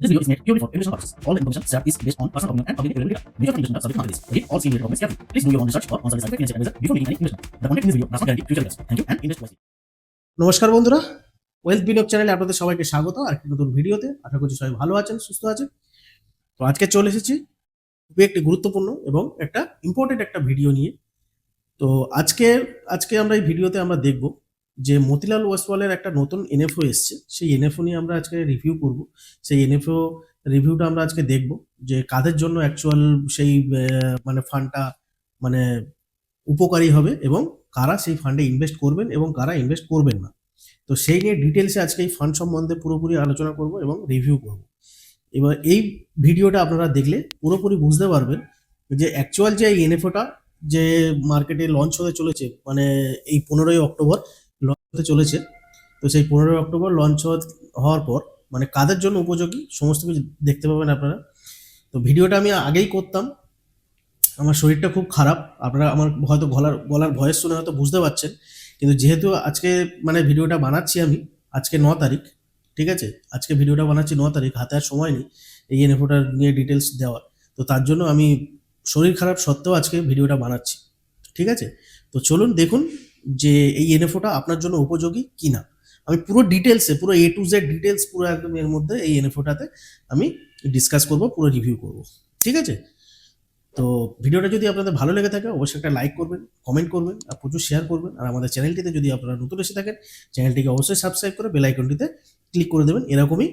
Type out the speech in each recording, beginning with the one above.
This video is made purely for educational purposes. All the information shared is based on personal opinion and public available data. Major investment are subject to risk. Read all senior documents carefully. Please do your own research or consult a certified financial advisor before making any investment. The content in this video does not guarantee future results. Thank you and invest wisely. নমস্কার বন্ধুরা wealth বিনিয়োগ চ্যানেলে আপনাদের সবাইকে স্বাগত আর একটি নতুন ভিডিওতে আশা করছি সবাই ভালো আছেন সুস্থ আছেন তো আজকে চলে এসেছি খুবই একটি গুরুত্বপূর্ণ এবং একটা ইম্পর্টেন্ট একটা ভিডিও নিয়ে তো আজকে আজকে আমরা এই ভিডিওতে আমরা দেখব যে মতিলাল ওয়েস্টওয়ালের একটা নতুন এনএফও এসছে, সেই এনএফও নিয়ে আমরা আজকে রিভিউ করব। সেই এনএফও রিভিউটা আমরা আজকে দেখব যে কাদের জন্য অ্যাকচুয়াল সেই মানে ফান্ডটা মানে উপকারী হবে এবং কারা সেই ফান্ডে ইনভেস্ট করবেন এবং কারা ইনভেস্ট করবেন না। তো সেই নিয়ে ডিটেলসে আজকে এই ফান্ড সম্বন্ধে পুরোপুরি আলোচনা করব এবং রিভিউ করব। এবার এই ভিডিওটা আপনারা দেখলে পুরোপুরি বুঝতে পারবেন যে অ্যাকচুয়াল যে এই এনএফওটা যে মার্কেটে লঞ্চ হতে চলেছে মানে এই পনেরোই অক্টোবর হতে চলেছে। তো সেই পনেরোই অক্টোবর লঞ্চ হওয়ার পর মানে কাদের জন্য উপযোগী সমস্ত কিছু দেখতে পাবেন আপনারা। তো ভিডিওটা আমি আগেই করতাম। আমার শরীরটা খুব খারাপ। আপনারা আমার হয়তো গলার গলার ভয়েস শুনে হয়তো বুঝতে পারছেন। কিন্তু যেহেতু আজকে মানে ভিডিওটা বানাচ্ছি আমি, আজকে ন তারিখ, ঠিক আছে? আজকে ভিডিওটা বানাচ্ছি ন তারিখ, হাতে আর সময় নেই এই এনএফওটার নিয়ে ডিটেলস দেওয়ার। তো তার জন্য আমি শরীর খারাপ সত্ত্বেও আজকে ভিডিওটা বানাচ্ছি, ঠিক আছে? তো চলুন দেখুন যে এই এনএফওটা আপনার জন্য উপযোগী কি না আমি পুরো ডিটেলসে পুরো এ টু জেড ডিটেলস পুরো একদম এর মধ্যে এই এনএফওটাতে আমি ডিসকাস করব, পুরো রিভিউ করব। ঠিক আছে? তো ভিডিওটা যদি আপনাদের ভালো লেগে থাকে, অবশ্যই একটা লাইক করবেন কমেন্ট করবেন, আর প্রচুর শেয়ার করবেন। আর আমাদের চ্যানেলটিতে যদি আপনারা নতুন এসে থাকেন চ্যানেলটিকে অবশ্যই সাবস্ক্রাইব করে বেল আইকনটিতে ক্লিক করে দেবেন, এরকমই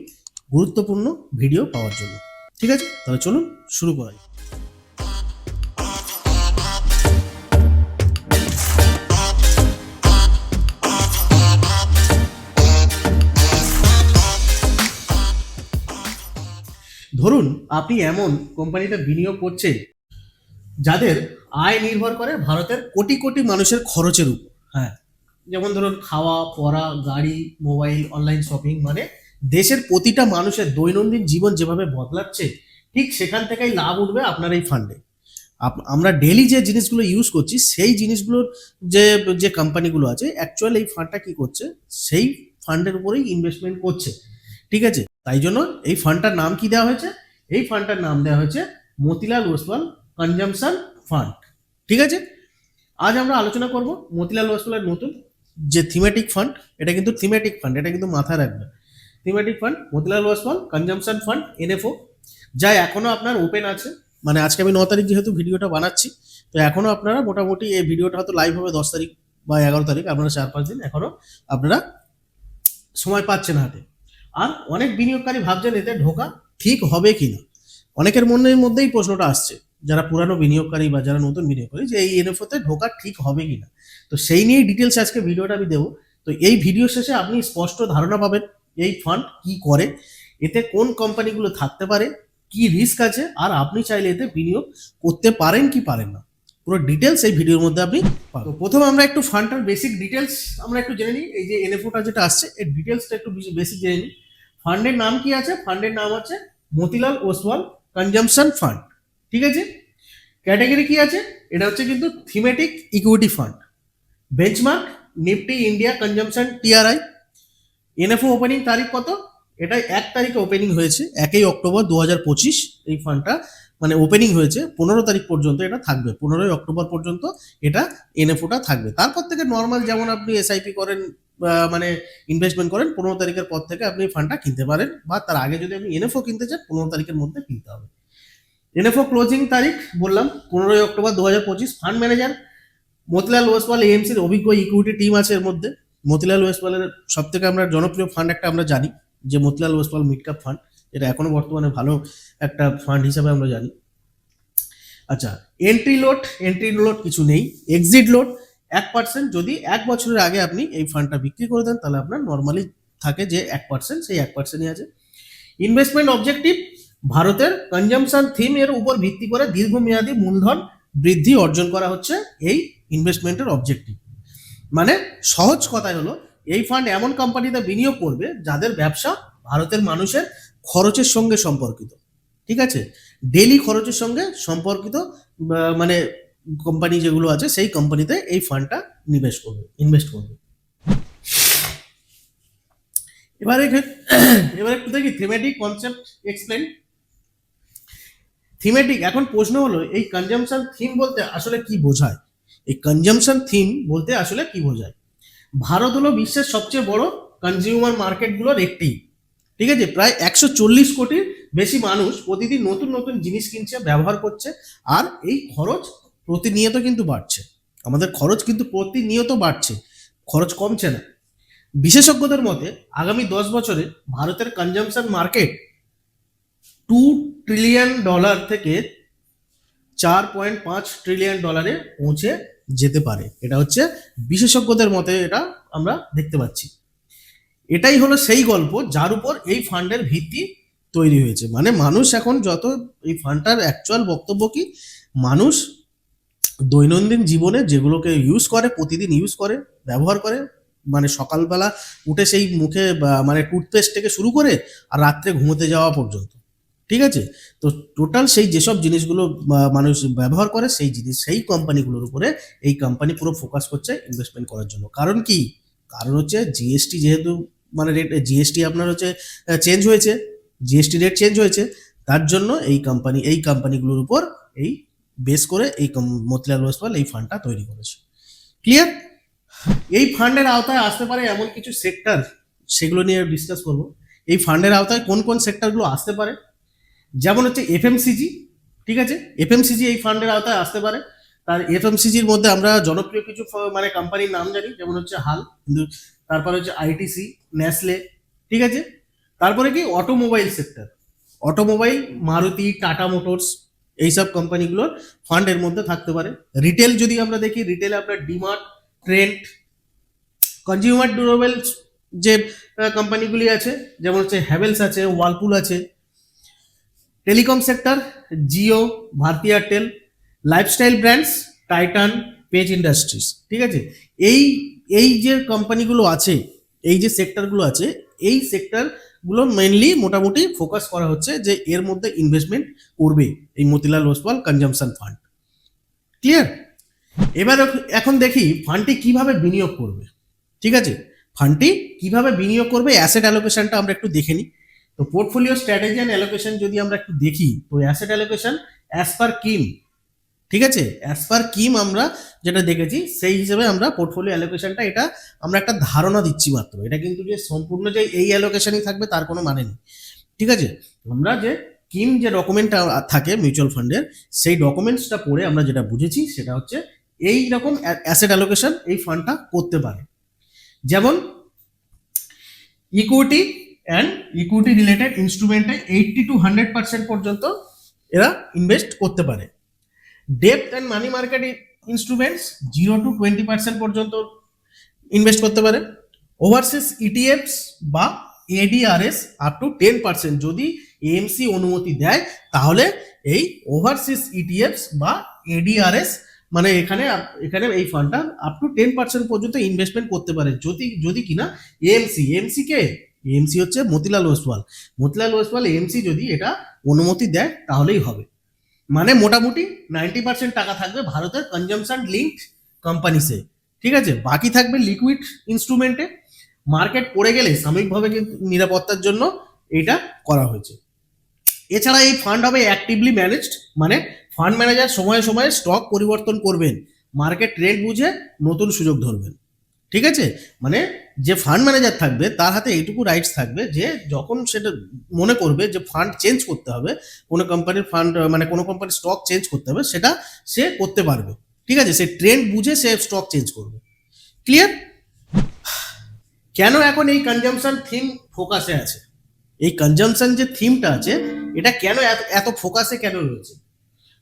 গুরুত্বপূর্ণ ভিডিও পাওয়ার জন্য। ঠিক আছে? তাহলে চলুন শুরু করা যাক। ধরুন আপনি এমন কোম্পানিতে বিনিয়োগ করছেন যাদের আয় নির্ভর করে ভারতের কোটি কোটি মানুষের খরচের উপর। হ্যাঁ যেমন ধরুন খাওয়া, পড়া, গাড়ি, মোবাইল অনলাইন শপিং মানে দেশের প্রতিটা মানুষের দৈনন্দিন জীবন যেভাবে বদলাচ্ছে, ঠিক সেখান থেকেই লাভ উঠবে আপনার এই ফান্ডে আমরা ডেলি যে জিনিসগুলো ইউজ করছি, সেই জিনিসগুলোর যে যে কোম্পানিগুলো আছে অ্যাকচুয়াল এই ফান্ডটা কি করছে, সেই ফান্ডের উপরেই ইনভেস্টমেন্ট করছে। ঠিক আছে? তাই জন্য এই ফান্ডটার নাম কি দেওয়া হয়েছে? এই ফান্ডটার নাম দেওয়া হয়েছে মতিলাল ওসওয়াল কনজামশন ফান্ড। ঠিক আছে? আজ আমরা আলোচনা করব মতিলাল ওসওয়ালের নতুন যে থিমেটিক ফান্ড এটা কিন্তু থিমেটিক ফান্ড এটা কিন্তু মাথায় রাখবেন thematic fund Motilal Oswal consumption fund NFO যা এখনও আপনার ওপেন আছে। মানে আজকে আমি ন তারিখ যেহেতু ভিডিওটা বানাচ্ছি, তো এখনও আপনারা মোটামুটি এই ভিডিওটা হয়তো লাইভ হবে দশ তারিখ বা এগারো তারিখ, আপনারা চার পাঁচ দিন এখনও আপনারা সময় পাচ্ছেন হাতে। আর অনেক বিনিয়োগকারী ভাবছেন এতে ঢোকা ঠিক হবে কি না অনেকের মনের মধ্যেই প্রশ্নটা আসছে, যারা পুরানো বিনিয়োগকারী বা যারা নতুন বিনিয়োগকারী, যে এই এনএফওতে ঢোকা ঠিক হবে কি না তো সেই নিয়েই ডিটেলস আজকে ভিডিওটা আমি দেবো। তো এই ভিডিও শেষে আপনি স্পষ্ট ধারণা পাবেন এই ফান্ড কি করে, এতে কোন কোম্পানিগুলো থাকতে পারে, কি রিস্ক আছে, আর আপনি চাইলে এতে বিনিয়োগ করতে পারেন কি পারেন না। পুরো ডিটেলস এই ভিডিওর মধ্যে আপনি তো প্রথমে আমরা একটু ফান্ডটার বেসিক ডিটেলস আমরা একটু জেনে নিই। এই যে এনএফওটা যেটা আসছে, এই ডিটেলসটা একটু বেসিক জেনে নিই। ফান্ডের নাম কি আছে? ফান্ডের নাম আছে মতিলাল ওসওয়াল কনজামশন ফান্ড। ঠিক আছে? ক্যাটাগরি কি আছে? এটা হচ্ছে কিন্তু thematic equity fund benchmark Nifty India consumption TRI NFO opening তারিখ কত? এটা এক তারিখে ওপেনিং হয়েছে, একই অক্টোবর দু পঁচিশ এই ফান্ডটা মানে ওপেনিং হয়েছে, পনেরো তারিখ পর্যন্ত এটা থাকবে, পনেরোই অক্টোবর পর্যন্ত এটা এনএফওটা থাকবে। তারপর থেকে নর্মাল যেমন আপনি এসআইপি করেন মানে ইনভেস্টমেন্ট করেন, পনেরো তারিখের পর থেকে আপনি ফান্ডটা কিনতে পারেন বা তার আগে যদি আপনি এনএফও কিনতে চান, পনেরো তারিখের মধ্যে কিনতে হবে। এনএফও ক্লোজিং তারিখ বললাম, পনেরোই অক্টোবর দু হাজার পঁচিশ ফান্ড ম্যানেজার মতিলাল ওয়েস্টওয়াল এএমসির অভিজ্ঞ ইকুইটি টিম আছে এর মধ্যে। মতিলাল ওয়েস্টওয়ালের সব থেকে আমরা জনপ্রিয় ফান্ড একটা আমরা জানি, যে Motilal Oswal mid cap fund এটা এখনও বর্তমানে ভালো একটা ফান্ড হিসাবে আমরা জানি। আচ্ছা এন্ট্রি লোড এন্ট্রি লোড কিছু নেই এক্সিট লোড এক পার্সেন্ট যদি এক বছরের আগে আপনি এই ফান্ডটা বিক্রি করে দেন, তাহলে আপনার নর্মালি থাকে যে এক পার্সেন্ট সেই এক পার্সেন্টই আছে। ইনভেস্টমেন্ট অবজেক্টিভ ভারতের কনজামশন থিম এর উপর ভিত্তি করে দীর্ঘমেয়াদী মূলধন বৃদ্ধি অর্জন করা হচ্ছে এই ইনভেস্টমেন্টের অবজেক্টিভ মানে সহজ কথায় হলো, এই ফান্ড এমন কোম্পানিতে বিনিয়োগ করবে যাদের ব্যবসা ভারতের মানুষের খরচের সঙ্গে সম্পর্কিত। ঠিক আছে? ডেলি খরচের সঙ্গে সম্পর্কিত মানে কোম্পানি যেগুলো আছে, সেই কোম্পানিতে এই ফান্ডটা নিবেশ করবে ইনভেস্ট করবে। এবার এবার একটু দেখি থিমেটিক কনসেপ্ট এক্সপ্লেন থিমেটিক এখন প্রশ্ন হলো, এই কনজামশন থিম বলতে আসলে কি বোঝায়? এই কনজামশন থিম বলতে আসলে কি বোঝায়? ভারত হলো বিশ্বের সবচেয়ে বড় কনজিউমার মার্কেটগুলোর একটি। ঠিক আছে? প্রায় একশো চল্লিশ কোটির বেশি মানুষ প্রতিদিন নতুন নতুন জিনিস কিনছে, ব্যবহার করছে, আর এই খরচ প্রতিনিয়ত কিন্তু বাড়ছে। আমাদের খরচ কিন্তু প্রতিনিয়ত বাড়ছে। খরচ কমছে না। বিশেষজ্ঞদের মতে, আগামী দশ বছরে ভারতের consumption market two trillion dollar থেকে চার পয়েন্ট পাঁচ ট্রিলিয়ন ডলারে পৌঁছে যেতে পারে। এটা হচ্ছে বিশেষজ্ঞদের মতে এটা আমরা দেখতে পাচ্ছি। এটাই হলো সেই গল্প যার উপর এই ফান্ডের ভিত্তি তৈরি হয়েছে। মানে মানুষ এখন যত এই ফান্ডটার অ্যাকচুয়াল বক্তব্য কি, মানুষ দৈনন্দিন জীবনে যেগুলোকে ইউজ করে, প্রতিদিন ইউজ করে, ব্যবহার করে মানে সকালবেলা উঠে সেই মুখে মানে টুথপেস্ট থেকে শুরু করে আর রাত্রে ঘুমোতে যাওয়া পর্যন্ত। ঠিক আছে? তো টোটাল সেই যেসব জিনিসগুলো মানুষ ব্যবহার করে, সেই জিনিস, সেই কোম্পানিগুলোর উপরে এই কোম্পানি পুরো ফোকাস করছে ইনভেস্টমেন্ট করার জন্য। কারণ কি? কারণ হচ্ছে জিএসটি যেহেতু মানে রেট জিএসটি আপনার হচ্ছে চেঞ্জ হয়েছে জিএসটি রেট চেঞ্জ হয়েছে, তার জন্য এই কোম্পানি এই কোম্পানিগুলোর উপর এই বেস করে এই মতিলাল ওসওয়াল এই ফান্ডটা তৈরি করেছে। ক্লিয়ার এই ফান্ডের আওতায় আসতে পারে এমন কিছু সেক্টর সেগুলো নিয়ে ডিসকাস করব। এই ফান্ডের আওতায় কোন কোন সেক্টরগুলো আসতে পারে? যেমন হচ্ছে এফএমসিজি ঠিক আছে? এফএমসিজি এই ফান্ডের আওতায় আসতে পারে। তার এফএমসিজির মধ্যে আমরা জনপ্রিয় কিছু মানে কোম্পানির নাম জানি, যেমন হচ্ছে হাল, কিন্তু তারপরে হচ্ছে আইটিসি নেসলে ঠিক আছে? তারপরে কি? Automobile sector automobile Maruti Tata Motors এইসব কোম্পানিগুলোর ফান্ডের মধ্যে থাকতে পারে। রিটেল যদি আমরা দেখি রিটেলে আপনার ডিমার্ট ট্রেন্ড কনজিউমার ডিউরেবল যে কোম্পানিগুলি আছে, যেমন হচ্ছে হ্যাভেলস আছে ওয়ালপুল আছে telecom sector Jio Bharti Airtel lifestyle brands Titan Page Industries ঠিক আছে? এই এই যে কোম্পানিগুলো আছে, এই যে সেক্টরগুলো আছে, এই সেক্টরগুলো মেনলি মোটামুটি ফোকাস করা হচ্ছে যে এর মধ্যে ইনভেস্টমেন্ট করবে এই Motilal Oswal consumption fund clear এবার এখন দেখি ফান্ডটি কীভাবে বিনিয়োগ করবে। ঠিক আছে? ফান্ডটি কীভাবে বিনিয়োগ করবে? অ্যাসেট অ্যালোকেশনটা আমরা একটু দেখে নিই। তো পোর্টফোলিও স্ট্র্যাটেজি অ্যান্ড অ্যালোকেশন যদি আমরা একটু দেখি, তো asset allocation as per scheme ঠিক আছে? অ্যাজ পার কিম আমরা যেটা দেখেছি, সেই হিসেবে আমরা পোর্টফোলিও অ্যালোকেশনটা এটা আমরা একটা ধারণা দিচ্ছি মাত্র। এটা কিন্তু যে সম্পূর্ণ যে এই অ্যালোকেশনই থাকবে তার কোনো মানে নেই। ঠিক আছে? আমরা যে কিম যে ডকুমেন্টটা থাকে মিউচুয়াল ফান্ডের সেই ডকুমেন্টসটা পড়ে আমরা যেটা বুঝেছি সেটা হচ্ছে এই রকম অ্যাসেট অ্যালোকেশন এই ফান্ডটা করতে পারে। যেমন ইকুইটি অ্যান্ড ইকুইটি রিলেটেড ইনস্ট্রুমেন্টে এইটটি টু হান্ড্রেড পার্সেন্ট পর্যন্ত এরা ইনভেস্ট করতে পারে। Depth and money market instruments zero to twenty percent পর্যন্ত ইনভেস্ট করতে পারে। ওভারসিজ ইটিএফস বা ADRs up to ten percent যদি এএমসি অনুমতি দেয়, তাহলে এই ওভারসিজ ইটিএফস বা এডিআরএস মানে এখানে এখানে এই ফান্ডটা আপ টু টেন পার্সেন্ট পর্যন্ত ইনভেস্টমেন্ট করতে পারে। যদি যদি কিনা এএমসি এএমসি কে? এএমসি হচ্ছে মতিলাল ওসওয়াল মতিলাল ওসওয়াল এএমসি যদি এটা অনুমতি দেয়, তাহলেই হবে। মানে মোটামুটি নাইনটি পার্সেন্ট টাকা থাকবে ভারতের কনজামশন লিঙ্কড কোম্পানিসে ঠিক আছে? বাকি থাকবে লিকুইড ইনস্ট্রুমেন্টে মার্কেট পড়ে গেলে সাময়িকভাবে কিন্তু নিরাপত্তার জন্য এটা করা হয়েছে। এছাড়া এই ফান্ড হবে অ্যাক্টিভলি ম্যানেজড মানে ফান্ড ম্যানেজার সময়ে সময়ে স্টক পরিবর্তন করবেন। মার্কেট ট্রেন্ড বুঝে নতুন সুযোগ ধরবেন। ঠিক আছে? মানে যে ফান্ড ম্যানেজার থাকবে, তার হাতে এইটুকু রাইটস থাকবে যে যখন সেটা মনে করবে যে ফান্ড চেঞ্জ করতে হবে, কোনো কোম্পানির ফান্ড মানে কোনো কোম্পানির স্টক চেঞ্জ করতে হবে, সেটা সে করতে পারবে। ঠিক আছে? সে ট্রেন্ড বুঝে সে স্টক চেঞ্জ করবে। ক্লিয়ার কেন এখন এই কনজামশন থিম ফোকাসে আছে? এই কনজামশন যে থিমটা আছে, এটা কেন এত এত ফোকাসে কেন রয়েছে?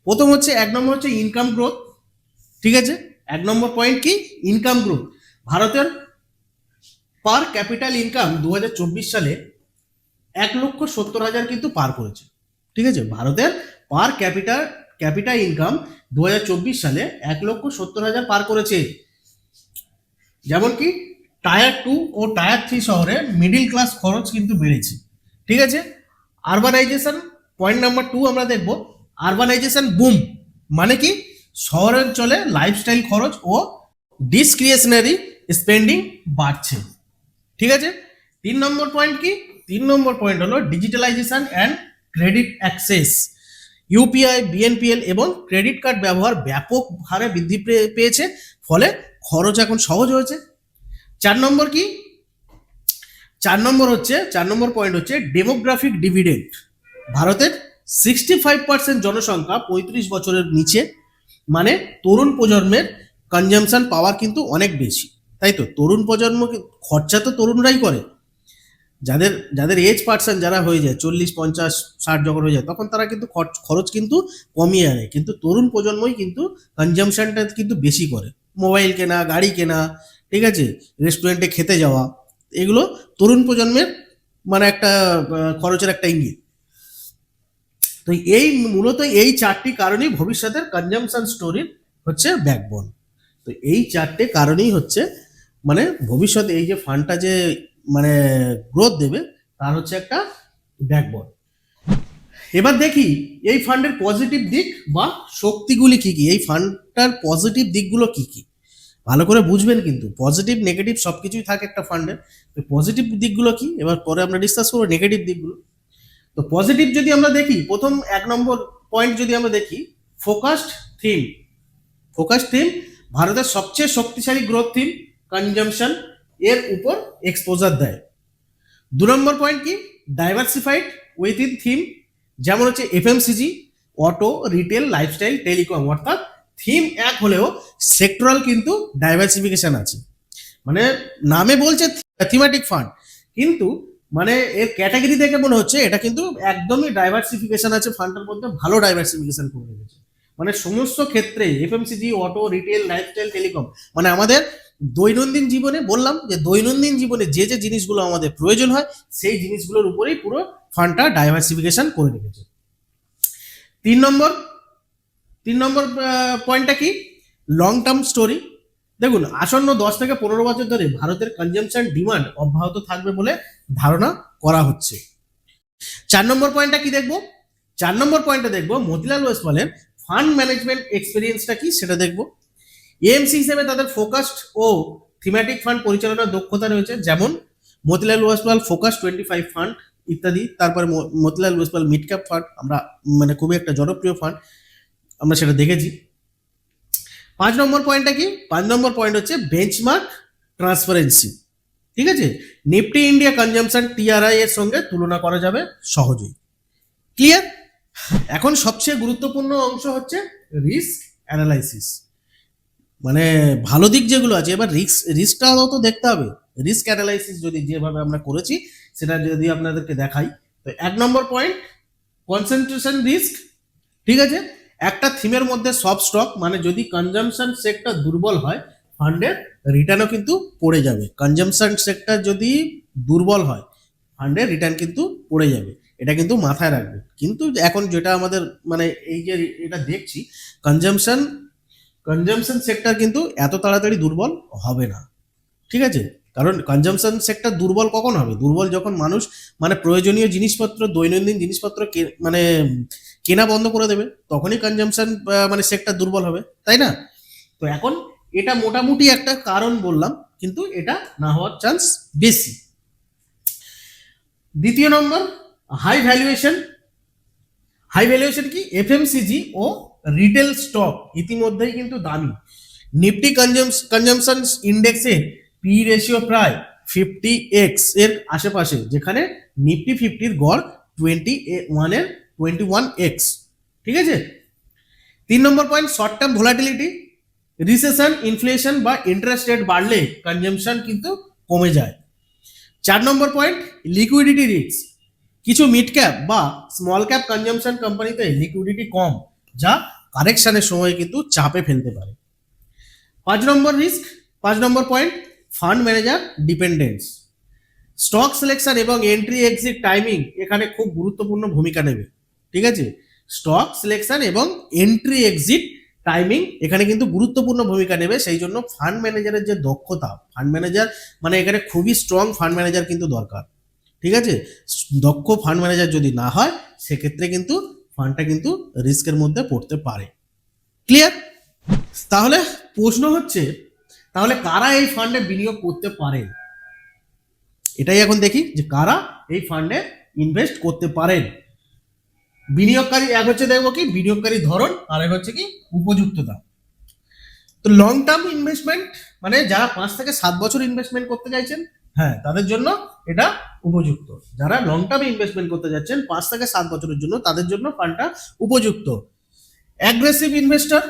প্রথম হচ্ছে, এক নম্বর হচ্ছে ইনকাম গ্রোথ ঠিক আছে? এক নম্বর পয়েন্ট কি? ইনকাম গ্রোথ ভারতের পার ক্যাপিটাল ইনকাম দু হাজার চব্বিশ সালে এক লক্ষ সত্তর হাজার কিন্তু পার করেছে। ঠিক আছে? ভারতের পার ক্যাপিটাল ক্যাপিটাল ইনকাম দু হাজার চব্বিশ সালে এক লক্ষ সত্তর হাজার পার করেছে। যেমন কি টায়ার টু ও টায়ার থ্রি শহরে মিডিল ক্লাস খরচ কিন্তু বেড়েছে। ঠিক আছে? আরবানাইজেশন পয়েন্ট নাম্বার টু আমরা দেখব। আরবানাইজেশন বুম মানে কি? শহরাঞ্চলে লাইফস্টাইল খরচ ও ডিসক্রিয়েশনারি স্পেন্ডিং বাড়ছে। ঠিক আছে? তিন নম্বর পয়েন্ট কি? তিন নম্বর পয়েন্ট হলো digitalisation and credit access UPI BNPL এবং ক্রেডিট কার্ড ব্যবহার ব্যাপক হারে বৃদ্ধি পেয়েছে, ফলে খরচ এখন সহজ হয়েছে। চার নম্বর কি? চার নম্বর হচ্ছে, চার নম্বর পয়েন্ট হচ্ছে ডেমোগ্রাফিক ডিভিডেন্ড ভারতের সিক্সটি ফাইভ পার্সেন্ট জনসংখ্যা পঁয়ত্রিশ বছরের নিচে মানে তরুণ প্রজন্মের কনজামশন পাওয়ার কিন্তু অনেক বেশি। তাই তো? তরুণ প্রজন্ম কি- খরচা তো তরুণরাই করে। যাদের যাদের এজ পার্সন যারা হয়ে যায়, চল্লিশ, পঞ্চাশ, ষাট যখন হয়ে যায়, তখন তারা কিন্তু খরচ খরচ কিন্তু কমিয়ে আনে। কিন্তু তরুণ প্রজন্মই কিন্তু কনজামশনটা কিন্তু বেশি করে। মোবাইল কেনা, গাড়ি কেনা, ঠিক আছে? রেস্টুরেন্টে খেতে যাওয়া, এগুলো তরুণ প্রজন্মের মানে একটা খরচের একটা ইঙ্গিত। তো এই মূলত এই চারটি কারণেই ভবিষ্যতের কনজামশন স্টোরির হচ্ছে ব্যাকবোন তো এই চারটে কারণেই হচ্ছে মানে ভবিষ্যতে এই যে ফান্ডটা যে মানে গ্রোথ দেবে, তার হচ্ছে একটা ব্যাকবোন এবার দেখি এই ফান্ডের পজিটিভ দিক বা শক্তিগুলি কি কি? এই ফান্ডটার পজিটিভ দিকগুলো কি কি? ভালো করে বুঝবেন কিন্তু। পজিটিভ নেগেটিভ সব কিছুই থাকে একটা ফান্ডের পজিটিভ দিকগুলো কি? এবার পরে আমরা ডিসকাস করব নেগেটিভ দিকগুলো। তো পজিটিভ যদি আমরা দেখি, প্রথম এক নম্বর পয়েন্ট যদি আমরা দেখি ফোকাসড থিম ফোকাস থিম ভারতের সবচেয়ে শক্তিশালী গ্রোথ থিম কনজামশন এর উপর এক্সপোজার দেয়। দু নম্বর পয়েন্ট কি? ডাইভার্সিফাইড উইথ ইন থিম যেমন হচ্ছে FMCG auto retail lifestyle telecom অর্থাৎ থিম এক হলেও সেক্টরাল কিন্তু ডাইভার্সিফিকেশন আছে। মানে নামে বলছে থিমেটিক ফান্ড কিন্তু মানে এর ক্যাটাগরি দেখে মনে হচ্ছে এটা কিন্তু একদমই ডাইভার্সিফিকেশন আছে ফান্ডের মধ্যে ভালো ডাইভার্সিফিকেশন করে রেখেছে। মানে সমস্ত ক্ষেত্রে FMCG auto retail lifestyle telecom মানে আমাদের দৈনন্দিন জীবনে বললাম যে দৈনন্দিন জীবনে যে যে জিনিসগুলো আমাদের প্রয়োজন হয়, সেই জিনিসগুলোর উপরেই পুরো ফান্ডটা ডাইভার্সিফিকেশন করে রেখেছে। তিন নম্বর তিন নম্বর পয়েন্টটা কি? লং টার্ম স্টোরি দেখুন, আসন্ন দশ থেকে পনেরো বছর ধরে ভারতের কনজামশন ডিমান্ড অব্যাহত থাকবে বলে ধারণা করা হচ্ছে। চার নম্বর পয়েন্টটা কি দেখব? চার নম্বর পয়েন্টটা দেখব, মতিলাল ওয়েসওয়ালের ফান্ড ম্যানেজমেন্ট এক্সপিরিয়েন্সটা কি সেটা দেখব। এএমসি হিসেবে তাদের ফোকাসড ও থিমেটিক ফান্ড পরিচালনার দক্ষতা রয়েছে, যেমন Motilal Oswal focus twenty five fund ইত্যাদি, তারপরে Motilal Oswal mid cap fund আমরা মানে খুবই একটা জনপ্রিয় ফান্ড আমরা সেটা দেখেছি। পাঁচ নম্বর পয়েন্টটা কি? পাঁচ নম্বর পয়েন্ট হচ্ছে বেঞ্চমার্ক ট্রান্সপারেন্সি ঠিক আছে? নিফটি ইন্ডিয়া কনজামশন টিআরআই এর সঙ্গে তুলনা করা যাবে সহজেই। ক্লিয়ার এখন সবচেয়ে গুরুত্বপূর্ণ অংশ হচ্ছে রিস্ক অ্যানালাইসিস মানে ভালো দিক যেগুলো আছে, এবার রিস্ক রিস্কটাও তো দেখতে হবে। রিস্ক অ্যানালাইসিস যদি যেভাবে আমরা করেছি, সেটা যদি আপনাদেরকে দেখাই। তো এক নম্বর পয়েন্ট কনসেন্ট্রেশন রিস্ক ঠিক আছে? একটা থিমের মধ্যে সব স্টক মানে যদি কনজামশন সেক্টর দুর্বল হয় ফান্ডের রিটার্নও কিন্তু পড়ে যাবে। কনজামশন সেক্টর যদি দুর্বল হয় ফান্ডের রিটার্ন কিন্তু পড়ে যাবে। এটা কিন্তু মাথায় রাখবে। কিন্তু এখন যেটা আমাদের মানে এই যে এটা দেখছি কনজামশন কনজামশন সেক্টর কিন্তু এত তাড়াতাড়ি দুর্বল হবে না। ঠিক আছে? কারণ কনজামশন সেক্টর দুর্বল কখন হবে? দুর্বল যখন মানুষ মানে প্রয়োজনীয় জিনিসপত্র, দৈনন্দিন জিনিসপত্র মানে কেনা বন্ধ করে দেবে, তখনই কনজামশন মানে সেক্টর দুর্বল হবে। তাই না? তো এখন এটা মোটামুটি একটা কারণ বললাম, কিন্তু এটা না হওয়ার চান্স বেশি। দ্বিতীয় নম্বর হাই ভ্যালুয়েশন হাই ভ্যালুয়েশন কি? এফএমসিজি ও রিটেল স্টক ইতিমধ্যেই কিন্তু দামি। নিফটি কনজামশন ইন্ডেক্সে পি রেশিও প্রায় ফিফটি এক্সের আশেপাশে, যেখানে নিফটি ফিফটির গড় টোয়েন্টি ওয়ানের টোয়েন্টি ওয়ান এক্স ঠিক আছে? তিন নম্বর point short term volatility recession inflation বা ইন্টারেস্ট রেট বাড়লে কনজামশন কিন্তু কমে যায়। চার নম্বর পয়েন্ট লিকুইডিটি রিস্ক কিছু মিড ক্যাপ বা স্মল ক্যাপ কনজামশন কোম্পানিতে লিকুইডিটি কম। যা কারেকশনের সময় কিন্তু চাপে ফেলতে পারে। পাঁচ নম্বর রিস্ক পাঁচ নম্বর point fund manager dependence stock selection এবং এন্ট্রি এক্সিট টাইমিং এখানে খুব গুরুত্বপূর্ণ ভূমিকা নেবে। ঠিক আছে? স্টক সিলেকশন এবং এন্ট্রি এক্সিট টাইমিং এখানে কিন্তু গুরুত্বপূর্ণ ভূমিকা নেবে, সেই জন্য ফান্ড ম্যানেজারের যে দক্ষতা ফান্ড ম্যানেজার মানে এখানে খুবই স্ট্রং ফান্ড ম্যানেজার কিন্তু দরকার। ঠিক আছে? দক্ষ ফান্ড ম্যানেজার যদি না হয়, সেক্ষেত্রে কিন্তু ফান্ডটা কিন্তু রিস্কের মধ্যে পড়তে পারে। ক্লিয়ার? তাহলে প্রশ্ন হচ্ছে, তাহলে কারা এই ফান্ডে বিনিয়োগ করতে পারেন? এটাই এখন দেখি যে কারা এই ফান্ডে ইনভেস্ট করতে পারেন। বিনিয়োগকারী এক হচ্ছে দেখব কি, বিনিয়োগকারী ধরন আর এক হচ্ছে কি, উপযুক্ততা। তো লং টার্ম ইনভেস্টমেন্ট মানে যারা পাঁচ থেকে সাত বছর ইনভেস্টমেন্ট করতে চাইছেন হ্যাঁ তাদের জন্য এটা উপযুক্ত। যারা লং টার্মে ইনভেস্টমেন্ট করতে যাচ্ছেন, পাঁচ থেকে সাত বছরের জন্য তাদের জন্য ফান্ডটা উপযুক্ত। অ্যাগ্রেসিভ ইনভেস্টর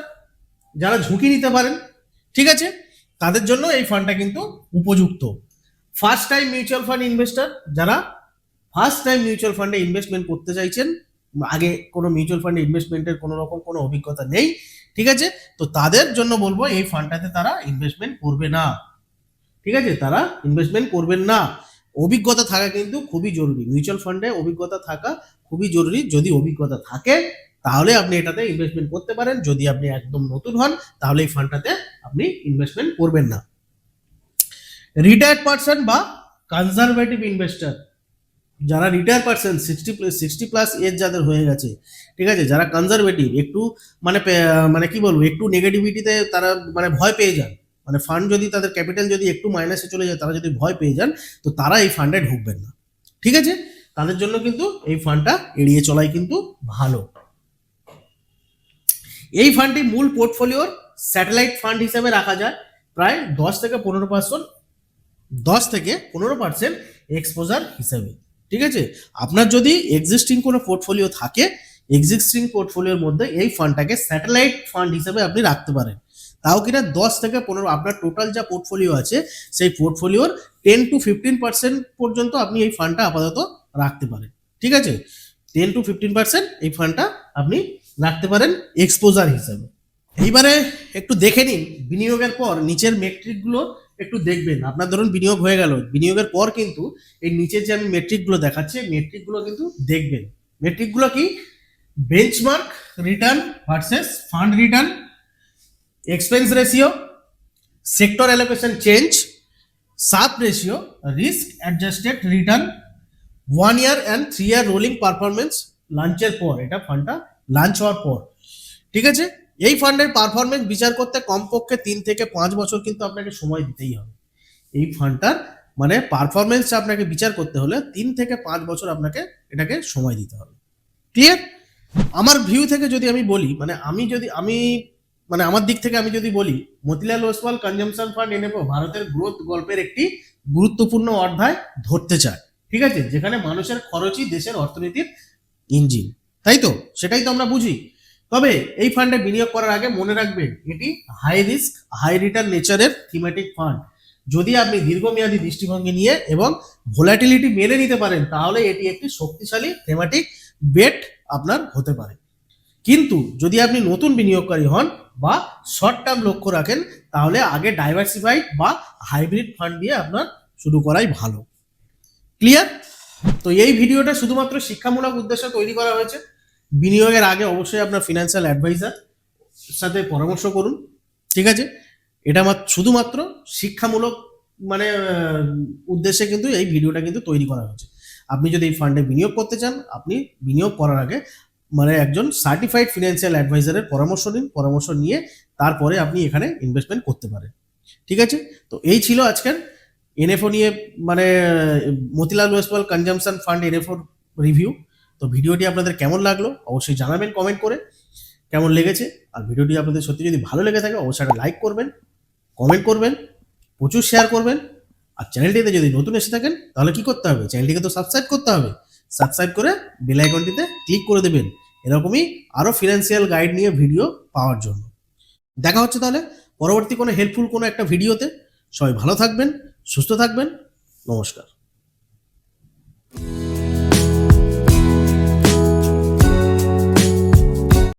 যারা ঝুঁকি নিতে পারেন, ঠিক আছে? তাদের জন্য এই ফান্ডটা কিন্তু উপযুক্ত। First time mutual fund investor যারা ফার্স্ট টাইম মিউচুয়াল ফান্ডে ইনভেস্টমেন্ট করতে চাইছেন, আগে কোনো মিউচুয়াল ফান্ডে ইনভেস্টমেন্টের কোনো রকম কোনো অভিজ্ঞতা নেই, ঠিক আছে? তো তাদের জন্য বলব, এই ফান্ডটাতে তারা ইনভেস্টমেন্ট করবে না। ঠিক আছে? তারা ইনভেস্টমেন্ট করবেন না। অভিজ্ঞতা থাকা কিন্তু খুবই জরুরি। মিউচুয়াল ফান্ডে অভিজ্ঞতা থাকা খুবই জরুরি। যদি অভিজ্ঞতা থাকে, তাহলে আপনি এটাতে ইনভেস্টমেন্ট করতে পারেন। যদি আপনি একদম নতুন হন, তাহলে এই ফান্ডটাতে আপনি ইনভেস্টমেন্ট করবেন না। রিটায়ার্ড পার্সন বা কনজারভেটিভ ইনভেস্টর যারা retire person sixty sixty plus age যাদের হয়ে গেছে, ঠিক আছে? যারা কনজারভেটিভ একটু মানে মানে কি বলব? একটু নেগেটিভিটিতে তারা মানে ভয় পেয়ে যান। মানে ফান্ড যদি তাদের ক্যাপিটাল যদি একটু মাইনাসে চলে যায়, তারা যদি ভয় পেয়ে যান, তো তারা এই ফান্ডে ঢুকবেন না। ঠিক আছে? তাদের জন্য কিন্তু এই ফান্ডটা এড়িয়ে চলাই কিন্তু ভালো। এই ফান্ডটি মূল পোর্টফোলিওর স্যাটেলাইট ফান্ড হিসেবে রাখা যায়। প্রায় দশ থেকে পনেরো পার্সেন্ট দশ থেকে পনেরো পার্সেন্ট এক্সপোজার হিসেবে। ঠিক আছে? আপনার যদি এক্সিস্টিং কোনো পোর্টফোলিও থাকে এক্সিস্টিং পোর্টফোলিওর মধ্যে এই ফান্ডটাকে স্যাটেলাইট ফান্ড হিসেবে আপনি রাখতে পারেন। তাও কিনা দশ থেকে পনেরো, আপনার টোটাল যা পোর্টফোলিও আছে, সেই পোর্টফোলিওর টেন টু ফিফটিন পার্সেন্ট পর্যন্ত আপনি এই ফান্ডটা আপাতত রাখতে পারেন। ঠিক আছে? টেন টু ফিফটিন পার্সেন্ট এই ফান্ডটা আপনি রাখতে পারেন এক্সপোজার হিসাবে। এইবারে একটু দেখে নিন, বিনিয়োগের পর নিচের মেট্রিকগুলো একটু দেখবেন। আপনার ধরুন বিনিয়োগ হয়ে গেল, বিনিয়োগের পর কিন্তু এই নিচের যে আমি মেট্রিকগুলো দেখাচ্ছি মেট্রিকগুলো কিন্তু দেখবেন। মেট্রিকগুলো কি? Benchmark return versus fund return expense ratio sector allocation change Sharpe ratio risk adjusted return one year and three year rolling performance লাঞ্চের পর, এটা ফান্ডটা লাঞ্চ হওয়ার পর। ঠিক আছে? এই ফান্ডের পারফরমেন্স বিচার করতে কমপক্ষে তিন থেকে পাঁচ বছর কিন্তু আপনাকে সময় দিতেই হবে। এই ফান্ডটার মানে পারফরমেন্সটা আপনাকে বিচার করতে হলে তিন থেকে পাঁচ বছর আপনাকে এটাকে সময় দিতে হবে। ক্লিয়ার আমার ভিউ থেকে যদি আমি বলি মানে আমি যদি, আমি মানে আমার দিক থেকে আমি যদি বলি, মতিলাল ওসওয়াল কনজামশন ফান্ড এনেবো ভারতের গ্রোথ গল্পের একটি গুরুত্বপূর্ণ অধ্যায় ধরতে চায়। ঠিক আছে? যেখানে মানুষের খরচই দেশের অর্থনীতির ইঞ্জিন তাই তো? সেটাই তো আমরা বুঝি। তবে এই ফান্ডে বিনিয়োগ করার আগে মনে রাখবেন, এটি হাই রিস্ক হাই রিটার্ন নেচারের থিমেটিক ফান্ড যদি আপনি দীর্ঘমেয়াদী দৃষ্টিভঙ্গি নিয়ে এবং ভোলাটিলিটি মেনে নিতে পারেন, তাহলে এটি একটি শক্তিশালী থিমেটিক বেট আপনার হতে পারে। কিন্তু যদি আপনি নতুন বিনিয়োগকারী হন বা শর্ট টার্ম লক্ষ্য রাখেন, তাহলে আগে ডাইভার্সিফাইড বা হাইব্রিড ফান্ড দিয়ে আপনার শুরু করাই ভালো। ক্লিয়ার তো এই ভিডিওটা শুধুমাত্র শিক্ষামূলক উদ্দেশ্যে তৈরি করা হয়েছে। বিনিয়োগের আগে অবশ্যই আপনার ফিনান্সিয়াল অ্যাডভাইজার সাথে পরামর্শ করুন। ঠিক আছে? এটা মাত্র শুধুমাত্র শিক্ষামূলক মানে উদ্দেশ্যে কিন্তু এই ভিডিওটা কিন্তু তৈরি করা হয়েছে। আপনি যদি এই ফান্ডে বিনিয়োগ করতে চান, আপনি বিনিয়োগ করার আগে মানে একজন সার্টিফাইড ফিনান্সিয়াল অ্যাডভাইজারের পরামর্শ নিন, পরামর্শ নিয়ে তারপরে আপনি এখানে ইনভেস্টমেন্ট করতে পারেন। ঠিক আছে? তো এই ছিল আজকের এনএফও নিয়ে মানে মতিলাল ওয়েস্টওয়াল কনজামশন ফান্ড এনএফওর রিভিউ তো ভিডিওটি আপনাদের কেমন লাগল অবশ্যই জানাবেন কমেন্ট করে, কেমন লেগেছে? আর ভিডিওটি আপনাদের সত্যি যদি ভালো লেগে থাকে অবশ্যই একটা লাইক করবেন কমেন্ট করবেন, প্রচুর শেয়ার করবেন। আর চ্যানেলটিতে যদি নতুন এসে থাকেন, তাহলে কি করতে হবে? চ্যানেলটিকে তো সাবস্ক্রাইব করতে হবে। সাবস্ক্রাইব করে বেল আইকনটিতে ক্লিক করে দেবেন। এরকমই আরও ফিনান্সিয়াল গাইড নিয়ে ভিডিও পাওয়ার জন্য। দেখা হচ্ছে তাহলে পরবর্তী কোনো হেল্পফুল কোনো একটা ভিডিওতে সবাই ভালো থাকবেন, সুস্থ থাকবেন। নমস্কার।